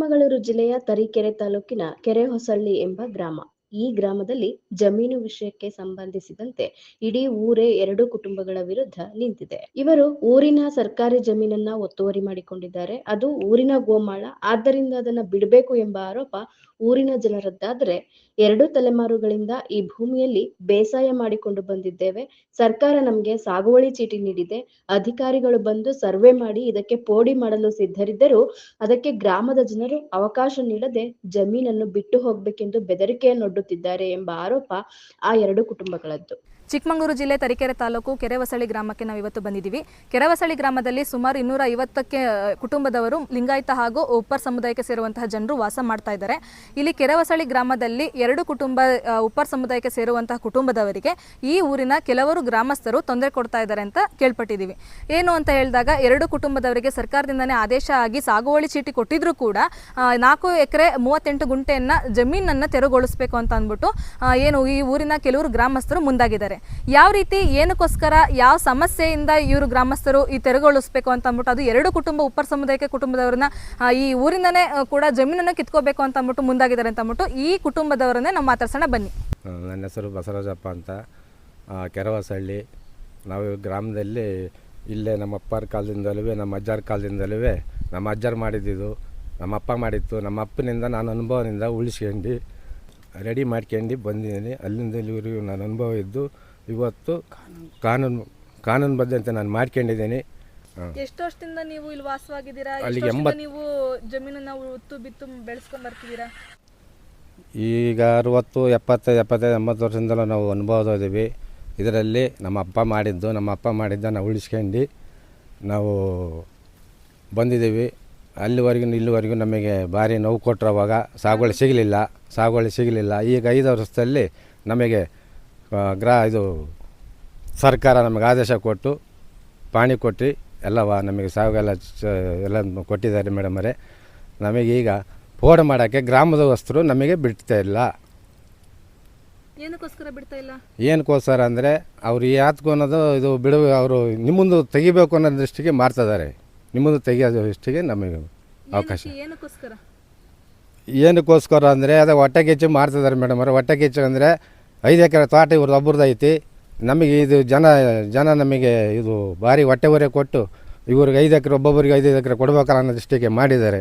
ಚಿಕ್ಕಮಗಳೂರು ಜಿಲ್ಲೆಯ ತರೀಕೆರೆ ತಾಲೂಕಿನ ಕೆರೆಹೊಸಳ್ಳಿ ಎಂಬ ಗ್ರಾಮ. ಈ ಗ್ರಾಮದಲ್ಲಿ ಜಮೀನು ವಿಷಯಕ್ಕೆ ಸಂಬಂಧಿಸಿದಂತೆ ಇಡೀ ಊರೇ ಎರಡು ಕುಟುಂಬಗಳ ವಿರುದ್ಧ ನಿಂತಿದೆ. ಇವರು ಊರಿನ ಸರ್ಕಾರಿ ಜಮೀನನ್ನ ಒತ್ತುವರಿ ಮಾಡಿಕೊಂಡಿದ್ದಾರೆ. ಅದು ಊರಿನ ಗೋಮಾಳ. ಆದ್ದರಿಂದ ಅದನ್ನ ಬಿಡಬೇಕು ಎಂಬ ಆರೋಪ ಊರಿನ ಜನರದ್ದಾದ್ರೆ ಎರಡು ತಲೆಮಾರುಗಳಿಂದ ಈ ಭೂಮಿಯಲ್ಲಿ ಬೇಸಾಯ ಮಾಡಿಕೊಂಡು ಬಂದಿದ್ದೇವೆ. ಸರ್ಕಾರ ನಮ್ಗೆ ಸಾಗುವಳಿ ಚೀಟಿ ನೀಡಿದೆ. ಅಧಿಕಾರಿಗಳು ಬಂದು ಸರ್ವೆ ಮಾಡಿ ಇದಕ್ಕೆ ಪೋಡಿ ಮಾಡಲು ಸಿದ್ಧರಿದ್ದರೂ ಅದಕ್ಕೆ ಗ್ರಾಮದ ಜನರು ಅವಕಾಶ ನೀಡದೆ ಜಮೀನನ್ನು ಬಿಟ್ಟು ಹೋಗ್ಬೇಕೆಂದು ಬೆದರಿಕೆಯನ್ನೊಡ್ಡುತ್ತಿದ್ದಾರೆ ಎಂಬ ಆರೋಪ ಆ ಎರಡು ಕುಟುಂಬಗಳದ್ದು. ಚಿಕ್ಕಮಗಳೂರು ಜಿಲ್ಲೆ ತರೀಕೆರೆ ತಾಲೂಕು ಕೆರೆವಸಳಿ ಗ್ರಾಮಕ್ಕೆ ನಾವು ಇವತ್ತು ಬಂದಿದ್ದೀವಿ. ಕೆರೆವಸಳಿ ಗ್ರಾಮದಲ್ಲಿ ಸುಮಾರು ಇನ್ನೂರ ಐವತ್ತಕ್ಕೆ ಕುಟುಂಬದವರು ಲಿಂಗಾಯತ ಹಾಗೂ ಉಪ್ಪರ್ ಸಮುದಾಯಕ್ಕೆ ಸೇರುವಂತಹ ಜನರು ವಾಸ ಮಾಡ್ತಾ ಇದ್ದಾರೆ. ಇಲ್ಲಿ ಕೆರೆವಸಳಿ ಗ್ರಾಮದಲ್ಲಿ ಎರಡು ಕುಟುಂಬ ಉಪ್ಪರ್ ಸಮುದಾಯಕ್ಕೆ ಸೇರುವಂತಹ ಕುಟುಂಬದವರಿಗೆ ಈ ಊರಿನ ಕೆಲವರು ಗ್ರಾಮಸ್ಥರು ತೊಂದರೆ ಕೊಡ್ತಾ ಇದ್ದಾರೆ ಅಂತ ಕೇಳ್ಪಟ್ಟಿದ್ದೀವಿ. ಏನು ಅಂತ ಹೇಳಿದಾಗ ಎರಡು ಕುಟುಂಬದವರಿಗೆ ಸರ್ಕಾರದಿಂದನೇ ಆದೇಶ ಆಗಿ ಸಾಗುವಳಿ ಚೀಟಿ ಕೊಟ್ಟಿದ್ರು ಕೂಡ ನಾಲ್ಕು ಎಕರೆ ಮೂವತ್ತೆಂಟು ಗುಂಟೆಯನ್ನು ಜಮೀನನ್ನ ತೆರವುಗೊಳಿಸಬೇಕು ಅಂತ ಅಂದ್ಬಿಟ್ಟು ಏನು ಈ ಊರಿನ ಕೆಲವರು ಗ್ರಾಮಸ್ಥರು ಮುಂದಾಗಿದ್ದಾರೆ. ಯಾವ ರೀತಿ, ಏನಕ್ಕೋಸ್ಕರ, ಯಾವ ಸಮಸ್ಯೆಯಿಂದ ಇವರು ಗ್ರಾಮಸ್ಥರು ಈ ತೆರವುಗೊಳಿಸಬೇಕು ಅಂತ ಅಂದ್ಬಿಟ್ಟು ಅದು ಎರಡು ಕುಟುಂಬ, ಉಪ್ಪರ್ ಸಮುದಾಯಕ್ಕೆ ಕುಟುಂಬದವ್ರನ್ನ ಈ ಊರಿಂದನೇ ಕೂಡ ಜಮೀನನ್ನು ಕಿತ್ಕೋಬೇಕು ಅಂತ ಅಂದ್ಬಿಟ್ಟು ಮುಂದಾಗಿದ್ದಾರೆ ಅಂತ ಅಂದ್ಬಿಟ್ಟು ಈ ಕುಟುಂಬದವರನ್ನೇ ನಾವು ಮಾತಾಡ್ಸೋಣ, ಬನ್ನಿ. ನನ್ನ ಹೆಸರು ಬಸವರಾಜಪ್ಪ ಅಂತ. ಕೆರವಸಹಳ್ಳಿ ನಾವು ಗ್ರಾಮದಲ್ಲಿ ಇಲ್ಲೇ ನಮ್ಮ ಅಪ್ಪರ ಕಾಲದಿಂದಲೂ ನಮ್ಮ ಅಜ್ಜಾರ ಕಾಲದಿಂದಲೂ ನಮ್ಮ ಅಜ್ಜರು ಮಾಡಿದ್ದಿದ್ದು ನಮ್ಮ ಅಪ್ಪ ಮಾಡಿತ್ತು, ನಮ್ಮ ಅಪ್ಪನಿಂದ ನಾನು ಅನುಭವದಿಂದ ಉಳಿಸ್ಕೊಂಡು, ರೆಡಿ ಮಾಡ್ಕೊಂಡು ಬಂದಿದ್ದೀನಿ. ಅಲ್ಲಿಂದ ಇಲ್ಲಿವರೆಗೂ ನಾನು ಅನುಭವ ಇದ್ದು ಇವತ್ತು ಕಾನೂನು ಕಾನೂನು ಅಂತ ನಾನು ಮಾಡ್ಕೊಂಡಿದ್ದೀನಿ. ಎಷ್ಟು ವರ್ಷದಿಂದ ನೀವು ಇಲ್ಲಿ ವಾಸವಾಗಿದ್ದೀರಾ? ಅಲ್ಲಿಗೆ ವರ್ಷದಿಂದ ನೀವು ಜಮೀನನ್ನ ಉತ್ತು ಬಿತ್ತು ಬೆಳೆಸ್ಕೊಂಡ್ ಬರ್ತಿದ್ದೀರಾ? ಈಗ ಅರುವತ್ತು ಎಪ್ಪತ್ತೈದು ಎಪ್ಪತ್ತೈದು ಎಂಬತ್ತು ವರ್ಷದಿಂದಲೂ ನಾವು ಅನುಭವದಿದ್ದೀವಿ ಇದರಲ್ಲಿ ನಮ್ಮ ಅಪ್ಪ ಮಾಡಿದ್ದು ನಮ್ಮ ಅಪ್ಪ ಮಾಡಿದ್ದ ನಾವು ಉಳಿಸ್ಕೊಂಡು ನಾವು ಬಂದಿದ್ದೀವಿ. ಅಲ್ಲಿವರೆಗೂ ಇಲ್ಲಿವರೆಗೂ ನಮಗೆ ಭಾರಿ ನೋವು ಕೊಟ್ಟರು ಅವಾಗ. ಸಾಗುವಳಿ ಸಿಗಲಿಲ್ಲ ಸಾಗುವಳಿ ಸಿಗಲಿಲ್ಲ. ಈಗ ಐದು ವರ್ಷದಲ್ಲಿ ನಮಗೆ ಗ್ರಾ ಇದು ಸರ್ಕಾರ ನಮಗೆ ಆದೇಶ ಕೊಟ್ಟು ಪಾಣಿ ಕೊಟ್ಟು ಎಲ್ಲವ ನಮಗೆ ಸಾವುಗೆಲ್ಲ ಎಲ್ಲ ಕೊಟ್ಟಿದ್ದಾರೆ ಮೇಡಮರೇ ನಮಗೀಗ ಫೋನ್ ಮಾಡೋಕ್ಕೆ ಗ್ರಾಮದ ವಸ್ತರು ನಮಗೆ ಬಿಡ್ತಾ ಇಲ್ಲ. ಏನಕ್ಕೋಸ್ಕರ ಬಿಡ್ತಾ ಇಲ್ಲ? ಏನಕ್ಕೋಸ್ಕರ ಅಂದರೆ ಅವ್ರು ಯಾತ್ಕೊ ಅನ್ನೋದು ಇದು ಬಿಡು ಅವರು ನಿಮ್ಮೊಂದು ತೆಗಿಬೇಕು ಅನ್ನೋ ದೃಷ್ಟಿಗೆ ಮಾಡ್ತಿದ್ದಾರೆ ನಿಮ್ಮೊಂದು ತೆಗಿಯೋ ದೃಷ್ಟಿಗೆ ನಮಗೆ ಅವಕಾಶ. ಏನಕ್ಕೋಸ್ಕರ? ಏನಕ್ಕೋಸ್ಕರ ಅಂದರೆ ಅದೇ ಹೊಟ್ಟೆ ಕಿಚ್ಚು ಮಾಡ್ತಿದ್ದಾರೆ ಮೇಡಮ್ ಅವ್ರೆ. ಹೊಟ್ಟೆ ಕಿಚ್ಚು ಅಂದರೆ ಐದು ಎಕರೆ ತೋಟ ಇವ್ರದ್ದು ಒಬ್ರದ್ದು ಐತಿ. ನಮಗೆ ಇದು ಜನ ಜನ ನಮಗೆ ಇದು ಭಾರಿ ಹೊಟ್ಟೆ ಹೊರೆ ಕೊಟ್ಟು ಇವ್ರಿಗೆ ಐದು ಎಕರೆ ಒಬ್ಬೊಬ್ಬರಿಗೆ ಐದು ಎಕರೆ ಕೊಡ್ಬೇಕಲ್ಲ ಅನ್ನೋ ದೃಷ್ಟಿಗೆ ಮಾಡಿದ್ದಾರೆ.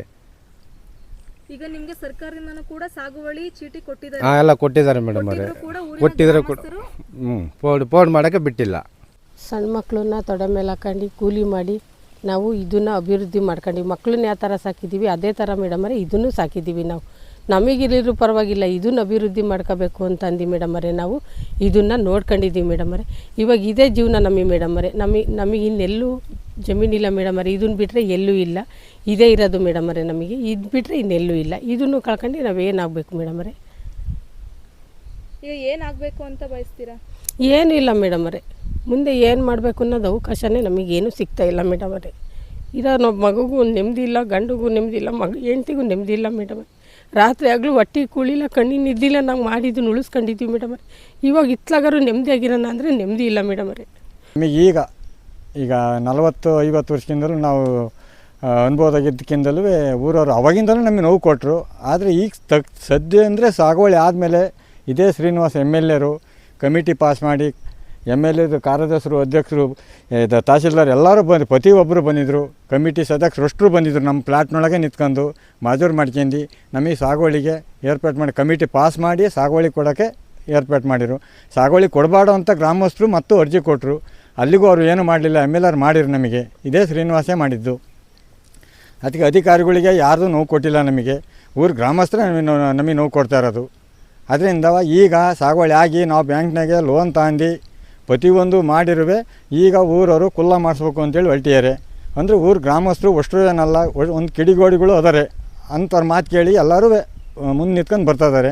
ಈಗ ನಿಮಗೆ ಸರ್ಕಾರದಿಂದನೂ ಕೂಡ ಸಾಗುವಳಿ ಚೀಟಿ ಕೊಟ್ಟಿದ್ದಾರೆ. ಹಾಂ ಎಲ್ಲ ಕೊಟ್ಟಿದ್ದಾರೆ ಮೇಡಮ್ ಅವರೇ. ಕೊಟ್ಟಿದ್ರೆ ಕೊಡ್ ಹ್ಞೂ ಫೋನ್ ಫೋನ್ ಮಾಡೋಕ್ಕೆ ಬಿಟ್ಟಿಲ್ಲ. ಸಣ್ಣ ಮಕ್ಕಳನ್ನ ತೊಡೆ ಮೇಲೆ ಹಾಕೊಂಡು ಕೂಲಿ ಮಾಡಿ ನಾವು ಇದನ್ನು ಅಭಿವೃದ್ಧಿ ಮಾಡ್ಕೊಂಡು ಮಕ್ಕಳನ್ನ ಯಾವ ಥರ ಸಾಕಿದ್ದೀವಿ ಅದೇ ಥರ ಅವರೇ ಇದನ್ನು ಸಾಕಿದ್ದೀವಿ ನಾವು. ನಮಗಿಲ್ಲಿರೋ ಪರವಾಗಿಲ್ಲ ಇದನ್ನು ಅಭಿವೃದ್ಧಿ ಮಾಡ್ಕೋಬೇಕು ಅಂತ ಅಂದು ಮೇಡಮರೇ ನಾವು. ಇದನ್ನು ನೋಡ್ಕೊಂಡಿದ್ದೀವಿ ಮೇಡಮರೇ ಇವಾಗ ಇದೇ ಜೀವನ ನಮಗೆ ಮೇಡಮರೇ ನಮಗೆ ನಮಗೆ ಇನ್ನೆಲ್ಲೂ ಜಮೀನಿಲ್ಲ ಮೇಡಮರೇ ಇದನ್ನು ಬಿಟ್ಟರೆ ಎಲ್ಲೂ ಇಲ್ಲ. ಇದೇ ಇರೋದು ಮೇಡಮರೇ ನಮಗೆ. ಇದು ಬಿಟ್ಟರೆ ಇನ್ನೆಲ್ಲೂ ಇಲ್ಲ. ಇದನ್ನು ಕಳ್ಕೊಂಡು ನಾವೇನಾಗಬೇಕು ಮೇಡಮರೇ ಈಗ ಏನಾಗಬೇಕು ಅಂತ ಬಯಸ್ತೀರಾ? ಏನೂ ಇಲ್ಲ ಮೇಡಮ್ ಅವರೇ. ಮುಂದೆ ಏನು ಮಾಡಬೇಕು ಅನ್ನೋದು ಅವಕಾಶನೇ ನಮಗೇನು ಸಿಗ್ತಾ ಇಲ್ಲ ಮೇಡಮ್ ಅವರೇ. ಇರೋ ನಮ್ಮ ಮಗುಗೂ ನೆಮ್ಮದಿ ಇಲ್ಲ ಗಂಡಿಗೂ ನೆಮ್ಮದಿ ಇಲ್ಲ ಮಗ ಹೆಂಡ್ತಿಗೂ ನೆಮ್ಮದಿ ಇಲ್ಲ ಮೇಡಮ್ ರಾತ್ರಿ ಆಗಲೂ ಹೊಟ್ಟೆ ಕೂಳಿಲ್ಲ, ಕಣ್ಣಿನ ನಿದ್ದಿಲ್ಲ ನಾವು ಮಾಡಿದ್ದನ್ನು ಉಳಿಸ್ಕೊಂಡಿದ್ದೀವಿ ಮೇಡಮ್ ಅವರೇ. ಇವಾಗ ಇತ್ತಲಾಗಾರು ನೆಮ್ಮದಿ ಆಗಿರೋಣ ಅಂದರೆ ನೆಮ್ಮದಿ ಇಲ್ಲ ಮೇಡಮ್ ಅವರೇ. ನಮಗೆ ಈಗ ಈಗ ನಲವತ್ತು, ಐವತ್ತು ವರ್ಷದಿಂದಲೂ ನಾವು ಅನುಭವ ಅನುಭವದಾಗಿದ್ದಕ್ಕಿಂದಲೂ ಊರವರು ಅವಾಗಿಂದಲೂ ನಮಗೆ ನೋವು ಕೊಟ್ಟರು ಆದರೆ ಈಗ ತಕ್ ಸದ್ಯ ಅಂದರೆ ಸಾಗುವಳಿ ಆದಮೇಲೆ ಇದೇ ಶ್ರೀನಿವಾಸ್ ಎಂ ಎಲ್ ಎರು ಕಮಿಟಿ ಪಾಸ್ ಮಾಡಿ ಎಂ ಎಲ್ ಎದು ಕಾರ್ಯದರ್ಶರು, ಅಧ್ಯಕ್ಷರು ತಹಸೀಲ್ದಾರ್ ಎಲ್ಲರೂ ಬಂದು ಪ್ರತಿಯೊಬ್ಬರು ಬಂದಿದ್ದರು ಕಮಿಟಿ ಸದಸ್ಯರು ಬಂದಿದ್ದರು ನಮ್ಮ ಪ್ಲಾಟ್ನೊಳಗೆ ನಿಂತ್ಕೊಂಡು ಮಾಜೂರು ಮಾಡ್ಕೊಂಡು ನಮಗೆ ಸಾಗುವಳಿಗೆ ಏರ್ಪಾಟ್ ಮಾಡಿ ಕಮಿಟಿ ಪಾಸ್ ಮಾಡಿ ಸಾಗುವಳಿ ಕೊಡೋಕ್ಕೆ ಏರ್ಪಾಟ್ ಮಾಡಿರು ಸಾಗುವಳಿ ಕೊಡಬಾರ್ದು ಅಂತ ಗ್ರಾಮಸ್ಥರು ಮತ್ತು ಅರ್ಜಿ ಕೊಟ್ಟರು ಅಲ್ಲಿಗೂ ಅವರು ಏನು ಮಾಡಲಿಲ್ಲ ಎಂ ಎಲ್ ಆರ್ ಮಾಡಿರು ನಮಗೆ. ಇದೇ ಶ್ರೀನಿವಾಸೇ ಮಾಡಿದ್ದು. ಅದಕ್ಕೆ ಅಧಿಕಾರಿಗಳಿಗೆ ಯಾರ್ದು ನೋವು ಕೊಟ್ಟಿಲ್ಲ ನಮಗೆ. ಊರು ಗ್ರಾಮಸ್ಥರೇ ನಮಗೆ ನಮಗೆ ನೋವು ಕೊಡ್ತಾ ಇರೋದು. ಅದರಿಂದ ಈಗ ಸಾಗುವಳಿ ಆಗಿ ನಾವು ಬ್ಯಾಂಕ್ನಾಗೆ ಲೋನ್ ತಗೊಂಡು ಪ್ರತಿಯೊಂದು ಮಾಡಿರುವೆ, ಈಗ ಊರವರು ಕುಲ್ಲ ಮಾಡಿಸ್ಬೇಕು ಅಂತೇಳಿ ಹೊರಟಿದ್ದಾರೆ ಅಂದರೆ ಊರು ಗ್ರಾಮಸ್ಥರು ಅಷ್ಟು ಏನಲ್ಲ ಒಂದು ಕಿಡಿಗೋಡಿಗಳು ಅದಾರೆ. ಅಂಥವ್ರ ಮಾತು ಕೇಳಿ ಎಲ್ಲರೂ ಮುಂದೆ ನಿಂತ್ಕೊಂಡು ಬರ್ತಾ ಇದ್ದಾರೆ.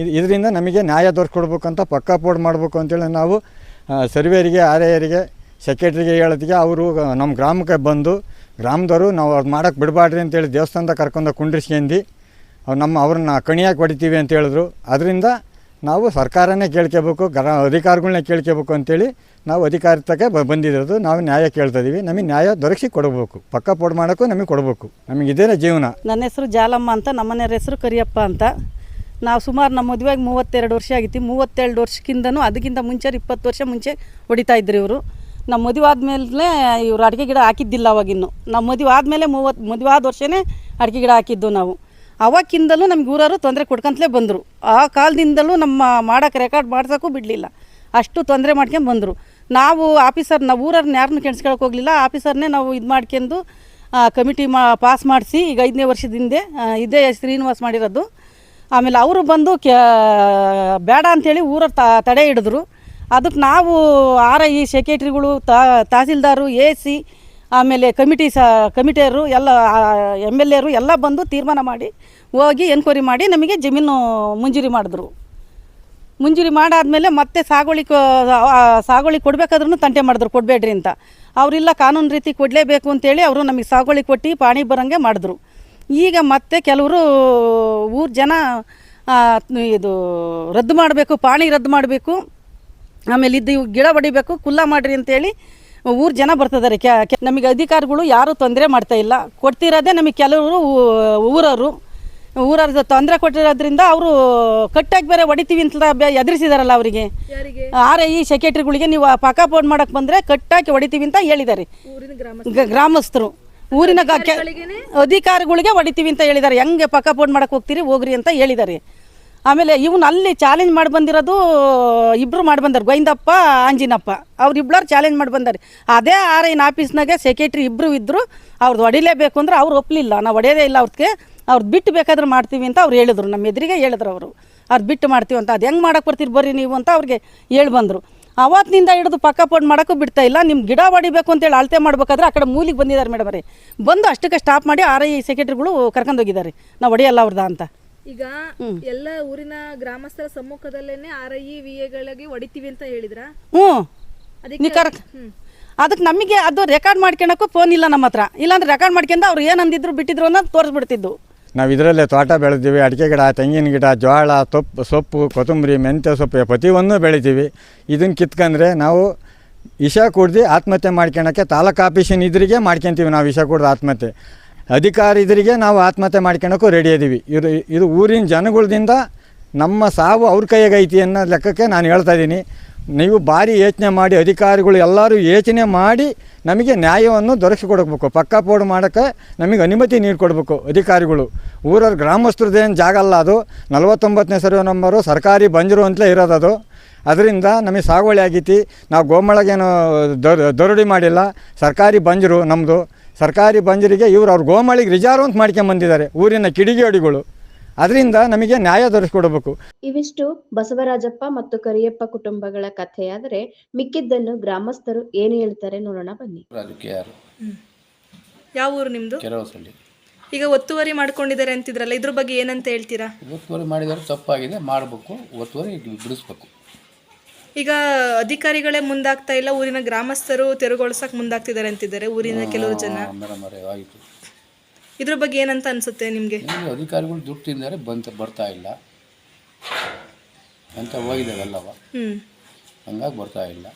ಇದು, ಇದರಿಂದ ನಮಗೆ ನ್ಯಾಯ ದೊರ್ಕೊಡ್ಬೇಕಂತ ಪಕ್ಕಾ ಪೋಡ್ ಮಾಡಬೇಕು ಅಂತೇಳಿ ನಾವು ಸರ್ವೇರಿಗೆ ಆರೆಯರಿಗೆ ಸೆಕ್ರೆಟ್ರಿಗೆ ಹೇಳೋದಕ್ಕೆ ಅವರು ನಮ್ಮ ಗ್ರಾಮಕ್ಕೆ ಬಂದು, ಗ್ರಾಮದವರು ನಾವು ಅದು ಮಾಡೋಕ್ಕೆ ಬಿಡಬಾರ್ರಿ ಅಂತೇಳಿ ದೇವಸ್ಥಾನದ ಕರ್ಕೊಂಡು ಕುಂಡ್ರಿಸ್ಕೊಂಡು ಅವ್ರು ನಮ್ಮ ಅವ್ರನ್ನ ಕಣಿಯಾಗಿ ಹೊಡಿತೀವಿ ಅಂತ ಹೇಳಿದ್ರು. ಅದರಿಂದ ನಾವು ಸರ್ಕಾರನೇ ಕೇಳ್ಕೋಬೇಕು, ಗ್ರ ಅಧಿಕಾರಿಗಳನ್ನ ಕೇಳ್ಕೋಬೇಕು ಅಂತೇಳಿ ನಾವು ಅಧಿಕಾರ ತಕ್ಕೆ ಬ ಬಂದಿರೋದು. ನಾವು ನ್ಯಾಯ ಕೇಳ್ತಾ ಇದೀವಿ. ನಮಗೆ ನ್ಯಾಯ ದೊರಕಿಸಿ ಕೊಡಬೇಕು. ಪಕ್ಕ ಪೋಡ್ ಮಾಡೋಕ್ಕೂ ನಮಗೆ ಕೊಡಬೇಕು. ನಮಗೆ ಇದೇನೇ ಜೀವನ. ನನ್ನ ಹೆಸರು ಜಾಲಮ್ಮ ಅಂತ ನಮ್ಮನೆಯವ್ರ ಹೆಸರು ಕರಿಯಪ್ಪ ಅಂತ. ನಾವು ಸುಮಾರು ನಮ್ಮ ಮದುವೆಗೆ ಮೂವತ್ತೆರಡು ವರ್ಷ ಆಗಿತ್ತು. ಮೂವತ್ತೆರಡು ವರ್ಷಕ್ಕಿಂತನೂ ಅದಕ್ಕಿಂತ ಮುಂಚೆ ಇಪ್ಪತ್ತು ವರ್ಷ ಮುಂಚೆ ಹೊಡಿತಾ ಇದ್ರು ಇವರು. ನಮ್ಮ ಮದುವೆ ಆದಮೇಲೆ ಇವರು ಅಡಿಕೆ ಗಿಡ ಹಾಕಿದ್ದಿಲ್ಲ ಅವಾಗಿನ್ನು. ನಮ್ಮ ಮದುವೆ ಆದಮೇಲೆ ಮೂವತ್ತು ಮದುವೆ ಆದ ವರ್ಷವೇ ಅಡಿಕೆ ಗಿಡ ಹಾಕಿದ್ದು ನಾವು. ಅವಾಗಿಂದಲೂ ನಮ್ಗೆ ಊರವರು ತೊಂದರೆ ಕೊಡ್ಕಂತಲೇ ಬಂದರು. ಆ ಕಾಲದಿಂದಲೂ ನಮ್ಮ ಮಾಡೋಕ್ಕೆ ರೆಕಾರ್ಡ್ ಮಾಡ್ಸೋಕ್ಕೂ ಬಿಡಲಿಲ್ಲ. ಅಷ್ಟು ತೊಂದರೆ ಮಾಡ್ಕೊಂಡು ಬಂದರು. ನಾವು ಆಫೀಸರ್ ನಾವು ಊರವ್ರನ್ನ ಯಾರನ್ನೂ ಕೆಣಸ್ಕೊಳಕ್ಕೆ ಹೋಗಲಿಲ್ಲ. ಆಫೀಸರ್ನೇ ನಾವು ಇದು ಮಾಡ್ಕೊಂಡು ಕಮಿಟಿ ಮಾ ಪಾಸ್ ಮಾಡಿಸಿ ಈಗ ಐದನೇ ವರ್ಷದಿಂದ ಇದೇ ಶ್ರೀನಿವಾಸ್ ಮಾಡಿರೋದು. ಆಮೇಲೆ ಅವರು ಬಂದು ಕ್ಯಾ ಬೇಡ ಅಂಥೇಳಿ ಊರ ತಡೆ ಹಿಡಿದ್ರು. ಅದಕ್ಕೆ ನಾವು ಆರ್ ಐ ಸೆಕ್ರೆಟ್ರಿಗಳು ತಹಸೀಲ್ದಾರು, ಎ ಸಿ ಆಮೇಲೆ ಕಮಿಟಿ ಸ, ಕಮಿಟಿಯರು ಎಲ್ಲ ಎಂ ಎಲ್ ಎರು ಎಲ್ಲ ಬಂದು ತೀರ್ಮಾನ ಮಾಡಿ, ಹೋಗಿ ಎನ್ಕ್ವೈರಿ ಮಾಡಿ ನಮಗೆ ಜಮೀನು ಮಂಜೂರಿ ಮಾಡಿದ್ರು. ಮುಂಜೂರಿ ಮಾಡಾದಮೇಲೆ ಮತ್ತೆ ಸಾಗುವಳಿ ಸಾಗುವಳಿ ಕೊಡಬೇಕಾದ್ರೂ ತಂಟೆ ಮಾಡಿದ್ರು, ಕೊಡಬೇಡ್ರಿ ಅಂತ. ಅವರಿಲ್ಲ ಕಾನೂನು ರೀತಿ ಕೊಡಲೇಬೇಕು ಅಂತೇಳಿ ಅವರು ನಮಗೆ ಸಾಗುವಳಿ ಕೊಟ್ಟು ಪಾಣಿ ಬರೋಂಗೆ ಮಾಡಿದ್ರು. ಈಗ ಮತ್ತೆ ಕೆಲವರು ಊರು ಜನ ಇದು ರದ್ದು ಮಾಡಬೇಕು, ಪಾಣಿ ರದ್ದು ಮಾಡಬೇಕು. ಆಮೇಲೆ ಇದ್ದು ಗಿಡ ಹೊಡಿಬೇಕು ಕುಲ್ಲ ಮಾಡಿರಿ ಅಂತೇಳಿ ಊರು ಜನ ಬರ್ತದಾರೆ. ನಮಗೆ ಅಧಿಕಾರಿಗಳು ಯಾರು ತೊಂದರೆ ಮಾಡ್ತಾ ಇಲ್ಲ. ಕೊಡ್ತಿರೋದೇ ನಮಗೆ ಕೆಲವರು ಊರವರು. ಊರವ್ರ ತೊಂದರೆ ಕೊಟ್ಟಿರೋದ್ರಿಂದ ಅವರು ಕಟ್ಟಾಗಿ ಬೇರೆ ಹೊಡಿತೀವಿ ಅಂತ ಎದುರಿಸಿದಾರಲ್ಲ ಅವರಿಗೆ. ಆರ ಈ ಸೆಕ್ರೆಟ್ರಿಗಳಿಗೆ ನೀವು ಪಕ್ಕ ಫೋನ್ ಮಾಡಕ್ ಬಂದ್ರೆ ಕಟ್ಟಾಕಿ ಹೊಡಿತೀವಿ ಅಂತ ಹೇಳಿದ್ದಾರೆ. ಗ್ರಾಮಸ್ಥರು. ಊರಿನ ಅಧಿಕಾರಿಗಳಿಗೆ? ಹೊಡಿತೀವಿ ಅಂತ ಹೇಳಿದ್ದಾರೆ. ಹೆಂಗೆ ಪಕ್ಕ ಫೋನ್ ಮಾಡಕ್ ಹೋಗ್ತೀರಿ ಹೋಗ್ರಿ ಅಂತ ಹೇಳಿದ್ದಾರೆ. ಆಮೇಲೆ ಇವನು ಅಲ್ಲಿ ಚಾಲೆಂಜ್ ಮಾಡಿ ಬಂದಿರೋದು ಇಬ್ಬರು ಮಾಡಿ ಬಂದಾರೆ, ಗೋವಿಂದಪ್ಪ, ಆಂಜಿನಪ್ಪ. ಅವ್ರು ಇಬ್ಬರು ಚಾಲೆಂಜ್ ಮಾಡಿ ಬಂದಾರೆ. ಅದೇ ಆರ್ ಐನ್ ಆಫೀಸ್ನಾಗೆ ಸೆಕ್ರೆಟ್ರಿ ಇಬ್ಬರು ಇದ್ದರು ಅವ್ರದ್ದು ಹೊಡಿಲೇಬೇಕು ಅಂದ್ರೆ ಅವ್ರು ಒಪ್ಪಲಿಲ್ಲ ನಾವು ಹೊಡೆಯೋದೇ ಇಲ್ಲ ಅವ್ರಿಗೆ. ಅವ್ರದ್ದು ಬಿಟ್ಟು ಬೇಕಾದ್ರೆ ಮಾಡ್ತೀವಿ ಅಂತ ಅವ್ರು ಹೇಳಿದ್ರು. ನಮ್ಮ ಎದುರಿಗೆ ಹೇಳಿದ್ರು ಅವರು. ಅವ್ರು ಬಿಟ್ಟು ಮಾಡ್ತೀವಿ ಅಂತ. ಅದು ಹೆಂಗೆ ಮಾಡಕ್ಕೆ ಬರ್ತೀರಿ ಬರ್ರಿ ನೀವು ಅಂತ ಅವ್ರಿಗೆ ಹೇಳಿ ಬಂದರು. ಅವತ್ತಿನಿಂದ ಹಿಡಿದು ಪಕ್ಕ ಪೋಡ್ ಮಾಡೋಕ್ಕೂ ಬಿಡ್ತಾ ಇಲ್ಲ. ನಿಮ್ಮ ಗಿಡ ಹೊಡಿಬೇಕು ಅಂತೇಳಿ ಅಳತೆ ಮಾಡ್ಬೇಕಾದ್ರೆ ಆ ಕಡೆ ಮೂಲಿಗೆ ಬಂದಿದ್ದಾರೆ ಮೇಡಮ್ ಅವರೇ. ಬಂದು ಅಷ್ಟಕ್ಕೆ ಸ್ಟಾಪ್ ಮಾಡಿ ಆರ್ ಐ ಸೆಕ್ರೆಟ್ರಿಗಳು ಕರ್ಕೊಂಡೋಗಿದ್ದಾರೆ ನಾವು ಹೊಡೆಯಲ್ಲ ಅವ್ರದ್ದು ಅಂತ. ಈಗ ಎಲ್ಲ ಊರಿನ ಗ್ರಾಮಸ್ಥರ ಸಮ್ಮುಖದಲ್ಲೇನೆ ಆರ್ ಐ ವಿ ಎಗಳಿಗೆ ಹೊಡಿತೀವಿ ಅಂತ ಹೇಳಿದ್ರ? ಹ್ಞೂ. ಅದಕ್ಕೆ ಕರೆಕ್ಟ್ ಅದಕ್ಕೆ ನಮಗೆ ಅದು ರೆಕಾರ್ಡ್ ಮಾಡ್ಕೊಳಕ್ಕೂ ಫೋನ್ ಇಲ್ಲ ನಮ್ಮ ಹತ್ರ. ಇಲ್ಲಾಂದ್ರೆ ರೆಕಾರ್ಡ್ ಮಾಡ್ಕೊಂಡು ಅವ್ರು ಏನು ಅಂದಿದ್ರು ಬಿಟ್ಟಿದ್ರು ಅನ್ನೋದು ತೋರಿಸ್ಬಿಡ್ತಿದ್ದು. ನಾವು ಇದರಲ್ಲೇ ತೋಟ ಬೆಳೆದಿವಿ ಅಡಿಕೆ ಗಿಡ ತೆಂಗಿನ ಗಿಡ ಜೋಳ ತೊಪ್ಪು ಸೊಪ್ಪು ಕೊತ್ತಂಬರಿ ಮೆಂತ್ಯ ಸೊಪ್ಪು ಪ್ರತಿಯೊಂದು ಬೆಳಿತೀವಿ. ಇದನ್ನು ಕಿತ್ಕೊಂಡ್ರೆ ನಾವು ವಿಷ ಕುಡ್ದು ಆತ್ಮಹತ್ಯೆ ಮಾಡ್ಕೊಳಕ್ಕೆ ತಾಲೂಕು ಆಫೀಸಿನ ಇದ್ರಿಗೆ ಮಾಡ್ಕೊತೀವಿ ನಾವು ವಿಷ ಕುಡ್ದು ಆತ್ಮಹತ್ಯೆ. ಅಧಿಕಾರಿ ಇದ್ರಿಗೆ ನಾವು ಆತ್ಮಹತ್ಯೆ ಮಾಡ್ಕೊಳಕ್ಕೂ ರೆಡಿ ಇದ್ದೀವಿ ಇದು ಇದು ಊರಿನ ಜನಗಳಿಂದ ನಮ್ಮ ಸಾವು ಅವ್ರ ಕೈಯಾಗೈತಿ ಅನ್ನೋ ಲೆಕ್ಕಕ್ಕೆ ನಾನು ಹೇಳ್ತಾ ಇದ್ದೀನಿ ನೀವು ಭಾರಿ ಯೋಚನೆ ಮಾಡಿ, ಅಧಿಕಾರಿಗಳು ಎಲ್ಲರೂ ಯೋಚನೆ ಮಾಡಿ ನಮಗೆ ನ್ಯಾಯವನ್ನು ಪಕ್ಕಾ ಪೋಡ್ ಮಾಡೋಕ್ಕೆ ನಮಗೆ ಅನುಮತಿ ನೀಡಿಕೊಡ್ಬೇಕು ಅಧಿಕಾರಿಗಳು. ಊರವ್ರ ಗ್ರಾಮಸ್ಥರದ್ದೇನು ಜಾಗ ಅಲ್ಲ ಅದು. ನಲವತ್ತೊಂಬತ್ತನೇ ಸರ್ವೆ ನಂಬರು ಸರ್ಕಾರಿ ಬಂಜರು ಅಂತಲೇ ಇರೋದು ಅದು. ಅದರಿಂದ ನಮಗೆ ಸಾಗುವಳಿ ಆಗೈತಿ. ನಾವು ಗೋಮಳಗೇನು ದೊರ, ದೊರಡಿ ಮಾಡಿಲ್ಲ. ಸರ್ಕಾರಿ ಬಂಜರು ನಮ್ಮದು ಸರ್ಕಾರಿ ಬಂಜರಿಗೆ ಇವರು ಅವ್ರ ಗೋಮಾಳಿಗೆ ರಿಜಾರ್ವ್ ಅಂತ ಮಾಡ್ಕೊಂಬಂದಿದ್ದಾರೆ ಊರಿನ ಕಿಡಿಗೇಡಿಗಳು ಅದರಿಂದ ನಮಗೆ ನ್ಯಾಯ ದೊರಕಿಸ್ಕೊಡ್ಬೇಕು ಇವಿಷ್ಟು ಬಸವರಾಜಪ್ಪ ಮತ್ತು ಕರಿಯಪ್ಪ ಕುಟುಂಬಗಳ ಕಥೆಯಾದರೆ ಮಿಕ್ಕಿದ್ದನ್ನು ಗ್ರಾಮಸ್ಥರು ಏನು ಹೇಳ್ತಾರೆ ನೋಡೋಣ ಬನ್ನಿ. ಯಾವ ಊರು ನಿಮ್ದು? ಈಗ ಒತ್ತುವರಿ ಮಾಡ್ಕೊಂಡಿದ್ದಾರೆ ಅಂತಿದ್ರಲ್ಲ ಇದ್ರ ಬಗ್ಗೆ ಏನಂತ ಹೇಳ್ತೀರಾ? ಒತ್ತುವರಿ ಮಾಡಿದರೆ ತಪ್ಪಾಗಿದೆ ಮಾಡಬೇಕು ಒತ್ತುವರಿ ಬಿಡಿಸ್ಬೇಕು. ಈಗ ಅಧಿಕಾರಿಗಳೇ ಮುಂದಾಗ್ತಾ ಇಲ್ಲ. ಊರಿನ ಗ್ರಾಮಸ್ಥರು ತೆರವುಗೊಳಿಸಕ್ ಮುಂದಾಗ್ತಿದ್ದಾರೆ ಅಂತಿದ್ದಾರೆ. ಊರಿನ ಕೆಲವು ಜನ. ಮೇಡಮ್ ಅವರೇ ಆಯಿತು. ಇದ್ರ ಬಗ್ಗೆ ಏನಂತ ಅನ್ಸುತ್ತೆ ನಿಮ್ಗೆ? ಅಧಿಕಾರಿಗಳು ದುಡ್ಡು ತಿಂದರೆ ಬಂತ ಬರ್ತಾ ಇಲ್ಲ. ಅಂತ ಹೋಗಿದ್ದಾವೆ ಎಲ್ಲವ ಹ್ಮ್. ಹಂಗಾಗಿ ಬರ್ತಾ ಇಲ್ಲ.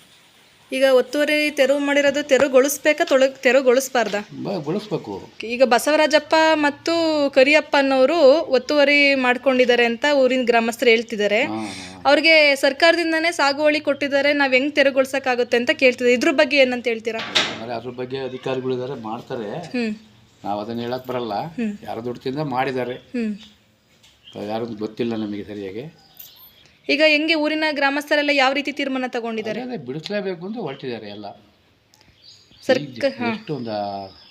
ಈಗ ಒತ್ತುವರಿ ತೆರವು ಮಾಡಿರೋದು ತೆರವುಗೊಳಿಸ್ಬೇಕಾ ತೊಳ ತೆರವುಗೊಳಿಸ್ಬಾರ್ದಾ? ಬ ಬಿಡಿಸ್ಬೇಕು ಈಗ ಬಸವರಾಜಪ್ಪ ಮತ್ತು ಕರಿಯಪ್ಪ ಅನ್ನೋರು ಒತ್ತುವರಿ ಮಾಡ್ಕೊಂಡಿದ್ದಾರೆ ಅಂತ ಊರಿನ ಗ್ರಾಮಸ್ಥರು ಹೇಳ್ತಿದ್ದಾರೆ. ಅವ್ರಿಗೆ ಸರ್ಕಾರದಿಂದನೇ ಸಾಗುವಳಿ ಕೊಟ್ಟಿದ್ದಾರೆ ನಾವು ಹೆಂಗ್ ತೆರವುಗೊಳಿಸಕ್ಕಾಗುತ್ತೆ ಅಂತ ಕೇಳ್ತಿದ್ದಾರೆ. ಇದ್ರ ಬಗ್ಗೆ ಏನಂತ ಹೇಳ್ತೀರಾ? ಅಂದರೆ ಅದ್ರ ಬಗ್ಗೆ ಅಧಿಕಾರಿಗಳಿದ್ದಾರೆ ಮಾಡ್ತಾರೆ. ಹ್ಮ್. ನಾವು ಅದನ್ನು ಹೇಳಕ್ಕೆ ಬರಲ್ಲ. ಯಾರು ದುಡ್ಡು ತಿಂದ ಮಾಡಿದ್ದಾರೆ. ಹ್ಮ್. ಯಾರು ಗೊತ್ತಿಲ್ಲ ನಮಗೆ ಸರಿಯಾಗಿ. ಈಗ ಹೆಂಗೆ ಊರಿನ ಗ್ರಾಮಸ್ಥರೆಲ್ಲ ಯಾವ ರೀತಿ ತೀರ್ಮಾನ ತಗೊಂಡಿದ್ದಾರೆ? ಬಿಡಿಸಲೇಬೇಕು ಬಿಡಿಸ್ಲೇಬೇಕು ಅಂತ ಹೊರಟಿದ್ದಾರೆ ಎಲ್ಲ. ಸರ್ ಈಗ ಎಷ್ಟು ಒಂದು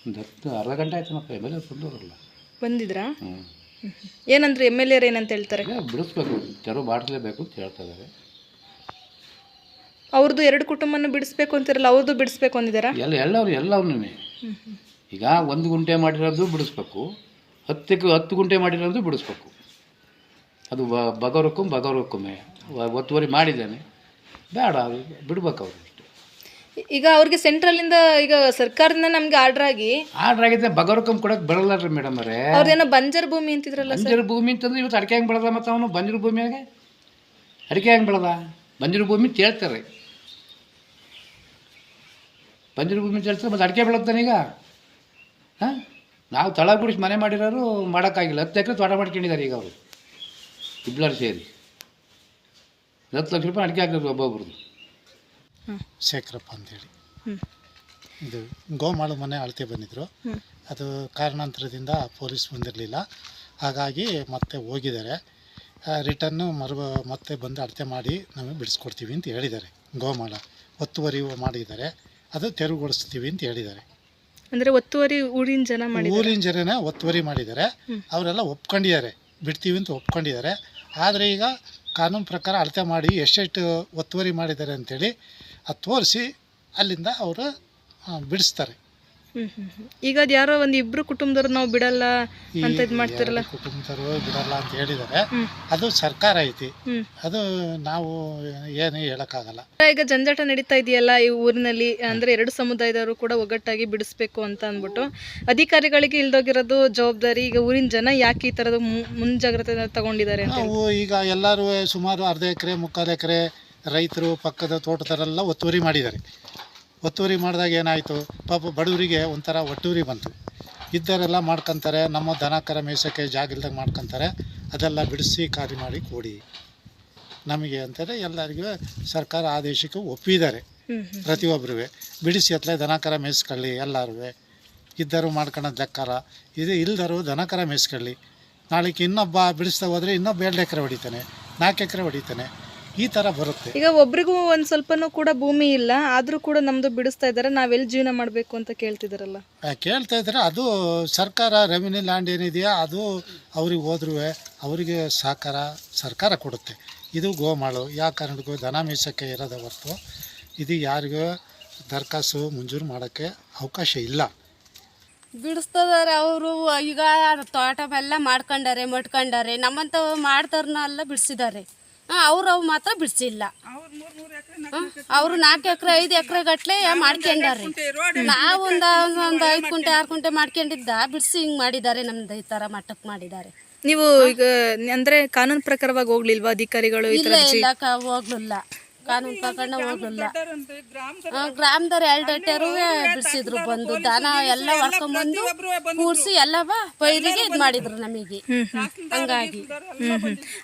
ಒಂದು ಹತ್ತು ಅರ್ಧ ಗಂಟೆ ಆಯ್ತು ಎಂ ಎಲ್ ಎ ಬಂದವರಲ್ಲ. ಬಂದಿದ್ರಾ? ಏನಂದ್ರೆ ಎಂ ಎಲ್ ಎರ್ ಏನಂತ ಹೇಳ್ತಾರೆ? ಬಿಡಿಸ್ಬೇಕು ತೆರವು ಮಾಡಿಸ್ಲೇಬೇಕು ಅಂತ ಹೇಳ್ತಾ ಇದ್ದಾರೆ. ಅವ್ರದ್ದು ಎರಡು ಕುಟುಂಬನ ಬಿಡಿಸ್ಬೇಕು ಅಂತಿರಲ್ಲ ಅವ್ರದ್ದು ಬಿಡಿಸ್ಬೇಕು ಅಂದಿದ್ದಾರಾ? ಎಲ್ಲ ಎಲ್ಲರೂ ಎಲ್ಲವನ್ನೂ ಈಗ ಒಂದು ಗುಂಟೆ ಮಾಡಿರೋದು ಬಿಡಿಸ್ಬೇಕು ಹತ್ತಕ್ಕೆ ಹತ್ತು ಗುಂಟೆ ಮಾಡಿರೋದು ಬಿಡಿಸ್ಬೇಕು. ಅದು ಬ ಬಗವರಕ್ಕೂ ಬಗವರಕ್ಕೊಮ್ಮೆ ಒತ್ತುವರಿ ಮಾಡಿದ್ದೇನೆ. ಬೇಡ ಬಿಡ್ಬೇಕು ಅವ್ರು ಈಗ ಅವ್ರಿಗೆ ಸೆಂಟ್ರಲ್ ಇಂದ ಈಗ ಸರ್ಕಾರದಿಂದ ನಮ್ಗೆ ಆರ್ಡರ್ ಆಗಿ ಆರ್ಡರ್ ಆಗಿದ್ದೆ ಬಗರುಕಂ ಕೊಡಕ್ಕೆ ಬರಲ್ಲ ರೀ ಮೇಡಮ್ ಅವರೇ ಬಂಜರ್ ಭೂಮಿ ಅಂತಿದ್ರಲ್ಲ ಬಂಜರ್ ಭೂಮಿ ಅಂತಂದ್ರೆ ಇವತ್ತು ಅಡಿಕೆ ಹೆಂಗೆ ಬೆಳೆದ ಮತ್ತು ಅವನು ಬಂಜರು ಭೂಮಿಯಾಗೆ ಅಡಿಕೆ ಹೆಂಗೆ ಬೆಳೆದ? ಬಂಜರು ಭೂಮಿ ಕೇಳ್ತಾರೆ ಬಂಜರ್ ಭೂಮಿ ಕೇಳ್ತಾರೆ ಮತ್ತು ಅಡಿಕೆ ಬೆಳಗ್ತಾನೆ ಈಗ? ಹಾಂ? ನಾವು ತಳ ಗುಡಿಸಿ ಮನೆ ಮಾಡಿರೋರು ಮಾಡೋಕ್ಕಾಗಿಲ್ಲ. ಹತ್ತು ಎಕರೆ ತೋಟ ಮಾಡ್ಕೊಂಡಿದ್ದಾರೆ ಈಗ ಅವರು. ಇಬ್ಬರು ಸೇರಿ. ಹತ್ತು ಲಕ್ಷ ರೂಪಾಯಿ ಅಡಿಕೆ ಹಾಕಿದ್ರು ಒಬ್ಬೊಬ್ರದ್ದು ಶೇಖರಪ್ಪ ಅಂತೇಳಿ. ಇದು ಗೋಮಾಳು ಮನೆ ಅಳತೆ ಬಂದಿದ್ದರು ಅದು ಕಾರಣಾಂತರದಿಂದ ಪೊಲೀಸ್ ಬಂದಿರಲಿಲ್ಲ. ಹಾಗಾಗಿ ಮತ್ತೆ ಹೋಗಿದ್ದಾರೆ. ರಿಟರ್ನು ಮರು ಮತ್ತೆ ಬಂದು ಅಳತೆ ಮಾಡಿ ನಮಗೆ ಬಿಡಿಸ್ಕೊಡ್ತೀವಿ ಅಂತ ಹೇಳಿದ್ದಾರೆ. ಗೋಮಾಳ ಒತ್ತುವರಿ ಮಾಡಿದ್ದಾರೆ. ಅದು ತೆರವುಗೊಳಿಸ್ತೀವಿ ಅಂತ ಹೇಳಿದ್ದಾರೆ. ಅಂದರೆ ಒತ್ತುವರಿ ಊರಿನ ಜನ ಮಾಡಿ ಊರಿನ ಜನನೇ ಒತ್ತುವರಿ ಮಾಡಿದ್ದಾರೆ. ಅವರೆಲ್ಲ ಒಪ್ಕೊಂಡಿದ್ದಾರೆ. ಬಿಡ್ತೀವಿ ಅಂತ ಒಪ್ಕೊಂಡಿದ್ದಾರೆ. ಆದರೆ ಈಗ ಕಾನೂನು ಪ್ರಕಾರ ಅಳತೆ ಮಾಡಿ ಎಷ್ಟೆಷ್ಟು ಒತ್ತುವರಿ ಮಾಡಿದ್ದಾರೆ ಅಂಥೇಳಿ ಅದು ತೋರಿಸಿ ಅಲ್ಲಿಂದ ಅವರು ಬಿಡಿಸ್ತಾರೆ. ಈಗ ಅದ್ ಯಾರೋ ಒಂದ್ ಇಬ್ರು ಕುಟುಂಬದವ್ರು ನಾವು ಬಿಡಲ್ಲ ಅಂತ ಇದ್ ಮಾಡ್ತಿರಲ್ಲ. ಕುಟುಂಬದವ್ರು ಬಿಡಲ್ಲ ಅಂತ ಹೇಳಿದಾರೆ. ಅದು ಸರ್ಕಾರ ಐತಿ. ಅದು ನಾವು ಏನು ಹೇಳೋಕ್ಕಾಗಲ್ಲ. ಈಗ ಜಂಜಾಟ ನಡೀತಾ ಇದೆಯಲ್ಲ ಈ ಊರಿನಲ್ಲಿ? ಅಂದ್ರೆ ಎರಡು ಸಮುದಾಯದವರು ಕೂಡ ಒಗ್ಗಟ್ಟಾಗಿ ಬಿಡಿಸ್ಬೇಕು ಅಂತ ಅಂದ್ಬಿಟ್ಟು. ಅಧಿಕಾರಿಗಳಿಗೆ ಇಲ್ದೋಗಿರೋದು ಜವಾಬ್ದಾರಿ ಈಗ ಊರಿನ ಜನ ಯಾಕೆ ಈ ತರದ ಮುಂಜಾಗ್ರತೆ ತಗೊಂಡಿದ್ದಾರೆ ನಾವು ಈಗ ಎಲ್ಲರೂ ಸುಮಾರು ಅರ್ಧ ಎಕರೆ ಮುಕ್ಕಾಲು ಎಕರೆ ರೈತರು ಪಕ್ಕದ ತೋಟದವರೆಲ್ಲ ಒತ್ತುವರಿ ಮಾಡಿದ್ದಾರೆ. ಒತ್ತುವರಿ ಮಾಡಿದಾಗ ಏನಾಯಿತು? ಪಾಪ ಬಡವರಿಗೆ ಒಂಥರ ಒಟ್ಟೂರಿ ಬಂತು. ಇದ್ದರೆಲ್ಲ ಮಾಡ್ಕೊತಾರೆ ನಮ್ಮ ದನ ಕರ ಮೇಸಕ್ಕೆ ಜಾಗ ಇಲ್ದಾಗ ಮಾಡ್ಕೊತಾರೆ ಅದೆಲ್ಲ ಬಿಡಿಸಿ ಖಾಲಿ ಮಾಡಿ ಕೊಡಿ. ನಮಗೆ ಅಂತಾರೆ ಎಲ್ಲರಿಗೂ ಸರ್ಕಾರ ಆದೇಶಕ್ಕೆ ಒಪ್ಪಿದ್ದಾರೆ. ಪ್ರತಿಯೊಬ್ಬರೂ ಬಿಡಿಸಿ ಹತ್ತಲೆ ದನ ಕರ ಮೇಯಿಸ್ಕೊಳ್ಳಿ ಎಲ್ಲರೂ ಇದ್ದರೂ ಮಾಡ್ಕೊಳೋದು ಲೆಕ್ಕಾರ. ಇದು ಇಲ್ದರೂ ದನ ಕರ ಮೇಯಿಸ್ಕೊಳ್ಳಿ ನಾಳೆಗೆ ಇನ್ನೊಬ್ಬ ಬಿಡಿಸ್ತಾ ಹೋದರೆ ಇನ್ನೊಬ್ಬ ಎರಡು ಎಕರೆ ಹೊಡಿತಾನೆ ನಾಲ್ಕು ಎಕರೆ ಹೊಡಿತಾನೆ. ಈ ತರ ಬರುತ್ತೆ. ಈಗ ಒಬ್ರಿಗೂ ಒಂದ್ ಸ್ವಲ್ಪನೂ ಕೂಡ ಭೂಮಿ ಇಲ್ಲ ಆದ್ರೂ ಕೂಡ ನಮ್ದು ಬಿಡಿಸ್ತಾ ಇದಾರೆ ನಾವೆಲ್ಲಿ ಜೀವನ ಮಾಡ್ಬೇಕು ಅಂತ ಕೇಳ್ತಿದಾರಲ್ಲ? ಆ, ಕೇಳ್ತಾ ಇದ್ರೆ ಅದು ಸರ್ಕಾರ ರೆವಿನ್ಯೂ ಲ್ಯಾಂಡ್ ಏನಿದೆಯಾ ಅದು ಅವ್ರಿಗೆ ಹೋದ್ರೂ ಅವರಿಗೆ ಸಹಕಾರ ಸರ್ಕಾರ ಕೊಡುತ್ತೆ. ಇದು ಗೋಮಾಳು ಯಾವ ಕಾರಣಕ್ಕೂ ದನ ಮೀಸಕ್ಕೆ ಇರೋದ ಹೊರತು ಇದು ಯಾರಿಗೂ ದರಖಾಸ್ತು ಮಂಜೂರು ಮಾಡೋಕ್ಕೆ ಅವಕಾಶ ಇಲ್ಲ. ಬಿಡಿಸ್ತದಾರೆ ಅವರು ಈಗ ತೋಟ ಎಲ್ಲ ಮಾಡ್ಕೊಂಡಾರೆ ಮಟ್ಕೊಂಡಾರೆ ನಮ್ಮಂತ ಮಾಡ್ತಾರನ್ನೆಲ್ಲ ಬಿಡಿಸಿದ್ದಾರೆ. ಅವ್ರು ಅವು ಮಾತ್ರ ಬಿಡಿಸಿಲ್ಲ. ಅವರು ನಾಲ್ಕು ಎಕರೆ ಐದು ಎಕರೆ ಗಟ್ಲೆ ಮಾಡ್ಕೊಂಡಾರೆ ನಾವು ಒಂದು ಒಂದು ಐದು ಕುಂಟೆ ಆರು ಕುಂಟೆ ಮಾಡ್ಕೊಂಡಿದ್ದ ಬಿಡಿಸಿ ಹಿಂಗೆ ಮಾಡಿದ್ದಾರೆ ನಮ್ದು ಈ ಥರ ಮಟ್ಟಕ್ಕೆ ಮಾಡಿದ್ದಾರೆ ನೀವು ಈಗ ಅಂದ್ರೆ ಕಾನೂನು ಪ್ರಕಾರವಾಗಿ ಹೋಗ್ಲಿಲ್ವಾ ಅಧಿಕಾರಿಗಳು ಇಲ್ಲ ಇಲ್ಲ ಹೋಗ್ಲಿಲ್ಲ. ಕಾನೂನು ಪ್ರಕರಣ ಹೋಗಲ್ಲ ಗ್ರಾಮದವ್ರು ಎರಡು ಅಟ್ಟೆರು ಬಿಡಿಸಿದ್ರು ಬಂದು ದಾನ ಎಲ್ಲ ಹೊಡ್ಕೊಂಡ್ಬಂದು ಕೂರ್ಸಿ ಎಲ್ಲವ ಪೈರಿಗೆ ಇದು ಮಾಡಿದ್ರು ನಮಗೆ. ಹಂಗಾಗಿ.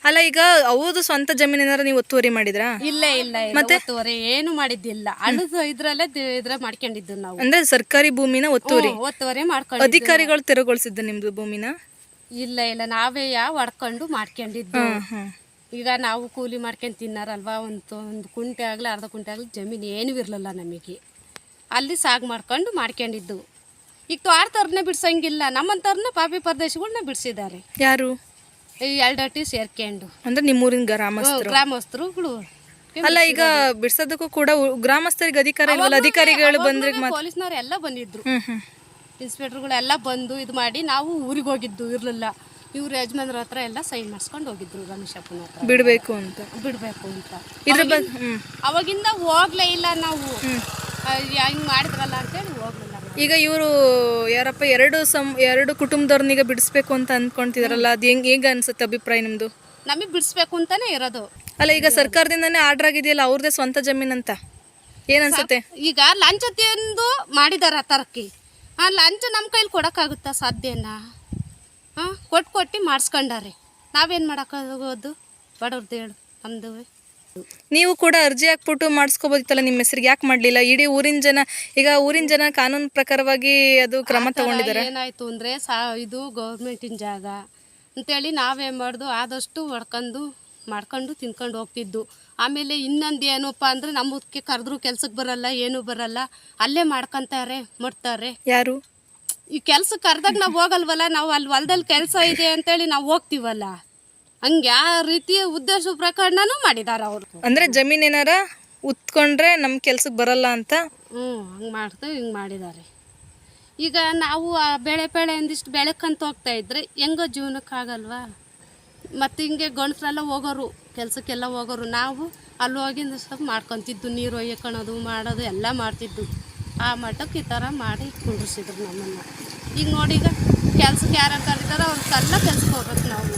ಅಲ್ಲ ಈಗ ಅವ್ರದ್ದು ಸ್ವಂತ ಜಮೀನೇನಾರ ನೀವು ಒತ್ತುವರಿ ಮಾಡಿದ್ರಾ? ಇಲ್ಲ ಇಲ್ಲ ಮತ್ತೆ? ಒತ್ತುವರಿ ಏನು ಮಾಡಿದ್ದಿಲ್ಲ. ಹಣದ ಇದ್ರಲ್ಲೇ ಇದ್ರ ಮಾಡ್ಕೊಂಡಿದ್ದು ನಾವು. ಅಂದ್ರೆ ಸರ್ಕಾರಿ ಭೂಮಿನ ಒತ್ತುವರಿ. ಒತ್ತುವರಿ ಮಾಡ್ಕೊಂಡು ಅಧಿಕಾರಿಗಳು ತೆರವುಗೊಳಿಸಿದ್ದ ನಿಮ್ದು ಭೂಮಿನ? ಇಲ್ಲ ಇಲ್ಲ. ನಾವೇ ಯಾ ಹೊಡ್ಕೊಂಡು ಮಾಡ್ಕೊಂಡಿದ್ದು. ಈಗ ನಾವು ಕೂಲಿ ಮಾಡ್ಕೊಂಡು ತಿನ್ನಾರಲ್ವಾ? ಒಂದು ಒಂದು ಕುಂಟೆ ಆಗಲಿ ಅರ್ಧ ಕುಂಟೆ ಆಗಲಿ ಜಮೀನು ಏನೂ ಇರಲಿಲ್ಲ ನಮಗೆ. ಅಲ್ಲಿ ಸಾಗ್ ಮಾಡ್ಕೊಂಡು ಮಾಡ್ಕೊಂಡಿದ್ದು. ಈಗ ತೋಟದವ್ರನ್ನೇ ಬಿಡ್ಸಂಗಿಲ್ಲ. ನಮ್ಮಂಥವ್ರನ್ನ ಪಾಪಿ ಪ್ರದೇಶಗಳನ್ನ ಬಿಡಿಸಿದ್ದಾರೆ. ಯಾರು? ಈ ಎರಡಟ್ಟಿ ಸೇರ್ಕೊಂಡು. ಅಂದ್ರೆ ನಿಮ್ಮೂರಿನ ಗ್ರಾಮಸ್ಥರು. ಗ್ರಾಮಸ್ಥರುಗಳು. ಅಲ್ಲ ಈಗ ಬಿಡ್ಸೋದಕ್ಕೂ ಕೂಡ ಗ್ರಾಮಸ್ಥರಿಗೆ ಅಧಿಕಾರ ಇಲ್ವಲ್ಲ? ಅಧಿಕಾರಿಗಳು ಬಂದ್ರೆ ಪೊಲೀಸ್ನವ್ರು ಎಲ್ಲ ಬಂದಿದ್ರು. ಇನ್ಸ್ಪೆಕ್ಟರ್ಗಳೆಲ್ಲ ಬಂದು ಇದು ಮಾಡಿ ನಾವು ಊರಿಗೆ ಹೋಗಿದ್ದು ಇರಲಿಲ್ಲ. ಇವ್ರ ಯಜಮಾನ್ರ ಹತ್ರ ಎಲ್ಲ ಸೈನ್ ಮಾಡಿಸ್ಕೊಂಡು ಹೋಗಿದ್ರು ರಮೇಶಪ್ಪನ ಹತ್ರ. ಬಿಡ್ಬೇಕು ಅಂತ. ಬಿಡಬೇಕು ಅಂತ. ಇದ್ರ ಬಗ್ಗೆ ಅವಾಗಿಂದ- ಹೋಗ್ಲೇ ಇಲ್ಲ ನಾವು. ಹಿಂಗೆ ಮಾಡಿದ್ರಲ್ಲ ಅಂತೇಳಿ ಹೋಗ್ಲಿಲ್ಲ ಈಗ ಇವರು ಯಾರಪ್ಪ ಎರಡು ಸಂ ಎರಡು ಕುಟುಂಬದವ್ರನ್ನೀಗ ಬಿಡಿಸ್ಬೇಕು ಅಂತ ಅಂದ್ಕೊಂತಿದಾರಲ್ಲ ಅದು ಹೆಂಗ್ ಹೇಗೆ ಅನ್ಸುತ್ತೆ ಅಭಿಪ್ರಾಯ ನಿಮ್ದು? ನಮಗೆ ಬಿಡಿಸ್ಬೇಕು ಅಂತಾನೆ ಇರೋದು. ಅಲ್ಲ ಈಗ ಸರ್ಕಾರದಿಂದನೇ ಆರ್ಡರ್ ಆಗಿದೆಯಲ್ಲ ಅವ್ರದೇ ಸ್ವಂತ ಜಮೀನ್ ಏನ್ ಅನ್ಸುತ್ತೆ? ಈಗ ಲಂಚ ತಿಂದು ಮಾಡಿದಾರ ತರಕಿ ಆ ಲಂಚ ನಮ್ಮ ಕೈಲಿ ಕೊಡಕ್ಕಾಗುತ್ತಾ ಸಾಧ್ಯನಾ? ಹಾಂ ಕೊಟ್ಟು ಕೊಟ್ಟು ಮಾಡಿಸ್ಕೊಂಡಾರೆ ನಾವೇನು ಮಾಡೋಕ್ಕಾಗೋದು? ಬಡವ್ರದ್ದು ಹೇಳು ನಮ್ಮದು ನೀವು ಕೂಡ ಅರ್ಜಿ ಹಾಕ್ಬಿಟ್ಟು ಮಾಡಿಸ್ಕೋಬೋದಿತ್ತಲ್ಲ ನಿಮ್ಮ ಹೆಸರಿಗೆ ಯಾಕೆ ಮಾಡಲಿಲ್ಲ? ಇಡೀ ಊರಿನ ಜನ ಈಗ ಊರಿನ ಜನ ಕಾನೂನು ಪ್ರಕಾರವಾಗಿ ಅದು ಕ್ರಮ ತಗೊಂಡಿದ್ದಾರೆ ಏನಾಯ್ತು ಅಂದರೆ ಸಾ ಇದು ಗೌರ್ಮೆಂಟಿನ ಜಾಗ. ಅಂತೇಳಿ ನಾವೇನು ಮಾಡ್ದು ಆದಷ್ಟು ಹೊಡ್ಕೊಂಡು ಮಾಡ್ಕೊಂಡು ತಿನ್ಕೊಂಡು ಹೋಗ್ತಿದ್ದು. ಆಮೇಲೆ ಇನ್ನೊಂದು ಏನಪ್ಪ ಅಂದರೆ ನಮ್ಮದಕ್ಕೆ ಕರೆದ್ರು ಕೆಲ್ಸಕ್ಕೆ ಬರಲ್ಲ ಏನೂ ಬರಲ್ಲ. ಅಲ್ಲೇ ಮಾಡ್ಕೊತಾರೆ ಮಾಡ್ತಾರೆ ಯಾರು? ಈ ಕೆಲ್ಸಕ್ಕೆ ಕರೆದಾಗ ನಾವು ಹೋಗಲ್ವಲ್ಲ ನಾವು ಅಲ್ಲಿ ಹೊಲದಲ್ಲಿ ಕೆಲಸ ಇದೆ ಅಂತೇಳಿ ನಾವು ಹೋಗ್ತೀವಲ್ಲ. ಹಂಗೆ ಆ ರೀತಿಯ ಉದ್ದೇಶ ಪ್ರಕರಣನೂ ಮಾಡಿದಾರ ಅವರು. ಅಂದ್ರೆ ಜಮೀನ್ ಏನಾರ ಉತ್ಕೊಂಡ್ರೆ ನಮ್ಮ ಕೆಲ್ಸಕ್ಕೆ ಬರಲ್ಲ ಅಂತ? ಹ್ಞೂ ಹಂಗೆ ಮಾಡ್ತು ಹಿಂಗೆ ಮಾಡಿದ್ದಾರೆ ಈಗ ನಾವು ಆ ಬೆಳೆ ಬೆಳೆ ಒಂದಿಷ್ಟು ಬೆಳಕಂತ ಹೋಗ್ತಾ ಇದ್ರೆ ಹೆಂಗೋ ಜೀವನಕ್ಕಾಗಲ್ವಾ ಮತ್ತು ಹಿಂಗೆ ಗಂಡಸ್ರೆಲ್ಲ ಹೋಗೋರು ಕೆಲಸಕ್ಕೆಲ್ಲ ಹೋಗೋರು ನಾವು ಅಲ್ಲಿ ಹೋಗಿಂದ ಸ್ವಲ್ಪ ಮಾಡ್ಕೊತಿದ್ದು ನೀರು ಒಯ್ಯಕೊಳೋದು ಮಾಡೋದು ಎಲ್ಲ ಮಾಡ್ತಿದ್ದು. ಆ ಮಠಕ್ಕೆ ಈ ಥರ ಮಾಡಿ ಕುಂಡ್ರಿಸಿದ್ರು ನಮ್ಮನ್ನು. ಈಗ ನೋಡಿ ಈಗ ಕೆಲ್ಸಕ್ಕೆ ಯಾರು ಕರೀತಾರೋ ಅವ್ರಿಗೆಲ್ಲ ಕೆಲ್ಸಕ್ಕೆ ಹೋಗ್ಬೇಕು ನಾವು.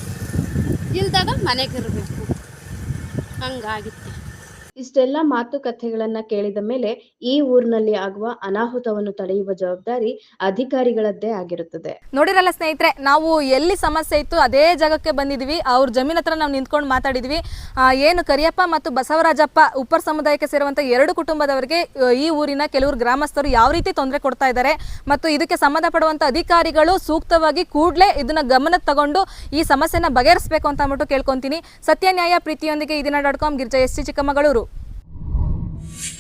ಇಲ್ದಾಗ ಮನೆಗಿರಬೇಕು ಹಂಗಾಗಿತ್ತು. ಇಷ್ಟೆಲ್ಲ ಮಾತುಕತೆಗಳನ್ನ ಕೇಳಿದ ಮೇಲೆ ಈ ಊರಿನಲ್ಲಿ ಆಗುವ ಅನಾಹುತವನ್ನು ತಡೆಯುವ ಜವಾಬ್ದಾರಿ ಅಧಿಕಾರಿಗಳದ್ದೇ ಆಗಿರುತ್ತದೆ. ನೋಡಿರಲ್ಲ ಸ್ನೇಹಿತರೆ, ನಾವು ಎಲ್ಲಿ ಸಮಸ್ಯೆ ಇತ್ತು ಅದೇ ಜಾಗಕ್ಕೆ ಬಂದಿದ್ವಿ. ಅವ್ರ ಜಮೀನ್ ಹತ್ರ ನಾವು ನಿಂತ್ಕೊಂಡು ಮಾತಾಡಿದ್ವಿ. ಏನು ಕರಿಯಪ್ಪ ಮತ್ತು ಬಸವರಾಜಪ್ಪ ಉಪ್ಪರ್ ಸಮುದಾಯಕ್ಕೆ ಸೇರುವಂತ ಎರಡು ಕುಟುಂಬದವರಿಗೆ ಈ ಊರಿನ ಕೆಲವರು ಗ್ರಾಮಸ್ಥರು ಯಾವ ರೀತಿ ತೊಂದರೆ ಕೊಡ್ತಾ ಇದ್ದಾರೆ ಮತ್ತು ಇದಕ್ಕೆ ಸಂಬಂಧಪಡುವಂತ ಅಧಿಕಾರಿಗಳು ಸೂಕ್ತವಾಗಿ ಕೂಡಲೇ ಇದನ್ನ ಗಮನಕ್ಕೆ ತಗೊಂಡು ಈ ಸಮಸ್ಯೆನ ಬಗೆಹರಿಸಬೇಕು ಅಂತ ಅಂದ್ಬಿಟ್ಟು ಕೇಳ್ಕೊಂತೀನಿ. ಸತ್ಯ ನ್ಯಾಯ ಪ್ರೀತಿಯೊಂದಿಗೆ ಇದನ್ನ ದಿನ dot com, Girja S C Chikkamagaluru.